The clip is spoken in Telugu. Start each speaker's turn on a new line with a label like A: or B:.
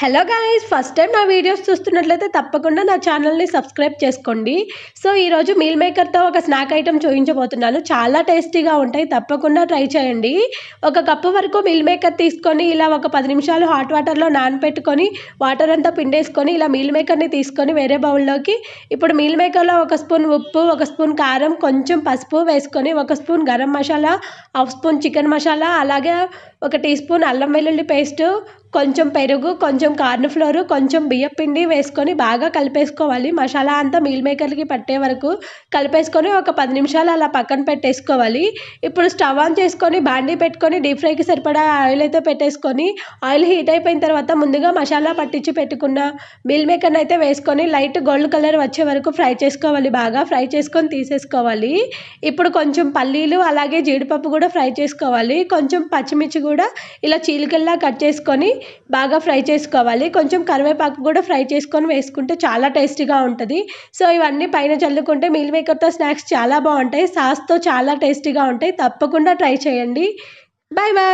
A: హలో గాయ్స్ ఫస్ట్ టైం నా వీడియోస్ చూస్తున్నట్లయితే తప్పకుండా నా ఛానల్ని సబ్స్క్రైబ్ చేసుకోండి. సో ఈరోజు మీల్ మేకర్తో ఒక స్నాక్ ఐటెం చూపించబోతున్నాను. చాలా టేస్టీగా ఉంటాయి. తప్పకుండా ట్రై చేయండి. ఒక కప్పు వరకు మీల్ మేకర్ తీసుకొని ఇలా ఒక పది నిమిషాలు హాట్ వాటర్లో నానబెట్టుకొని వాటర్ అంతా పిండేసుకొని ఇలా మీల్ మేకర్ని తీసుకొని వేరే బౌల్లోకి ఇప్పుడు మీల్ మేకర్లో ఒక స్పూన్ ఉప్పు ఒక స్పూన్ కారం కొంచెం పసుపు వేసుకొని ఒక spoon garam masala half spoon chicken masala అలాగే ఒక టీ స్పూన్ అల్లం వెల్లుల్లి పేస్టు కొంచెం పెరుగు కొంచెం కార్న్ ఫ్లోర్ కొంచెం బియ్యం పిండి వేసుకొని బాగా కలిపేసుకోవాలి. మసాలా అంతా మీల్ మేకర్కి పట్టే వరకు కలిపేసుకొని ఒక పది నిమిషాలు అలా పక్కన పెట్టేసుకోవాలి. ఇప్పుడు స్టవ్ ఆన్ చేసుకొని బాండీ పెట్టుకొని డీప్ ఫ్రైకి సరిపడా ఆయిల్ అయితే పెట్టేసుకొని ఆయిల్ హీట్ అయిపోయిన తర్వాత ముందుగా మసాలా పట్టించి పెట్టుకున్న మీల్ మేకర్ని అయితే వేసుకొని లైట్ గోల్డ్ కలర్ వచ్చే వరకు ఫ్రై చేసుకోవాలి బాగా. ఫ్రై చేసుకొని తీసేసుకోవాలి. ఇప్పుడు కొంచెం పల్లీలు అలాగే జీడిపప్పు కూడా ఫ్రై చేసుకోవాలి. కొంచెం పచ్చిమిర్చి కూడా ఇలా చీలికల్లా కట్ చేసుకొని బాగా ఫ్రై చేసుకోవాలి. కొంచెం కరివేపాకు కూడా ఫ్రై చేసుకొని వేసుకుంటే చాలా టేస్టీగా ఉంటుంది. సో ఇవన్నీ పైన చల్లుకుంటే మీల్ మేకర్తో స్నాక్స్ చాలా బాగుంటాయి. సాస్తో చాలా టేస్టీగా ఉంటాయి. తప్పకుండా ట్రై చేయండి. Bye bye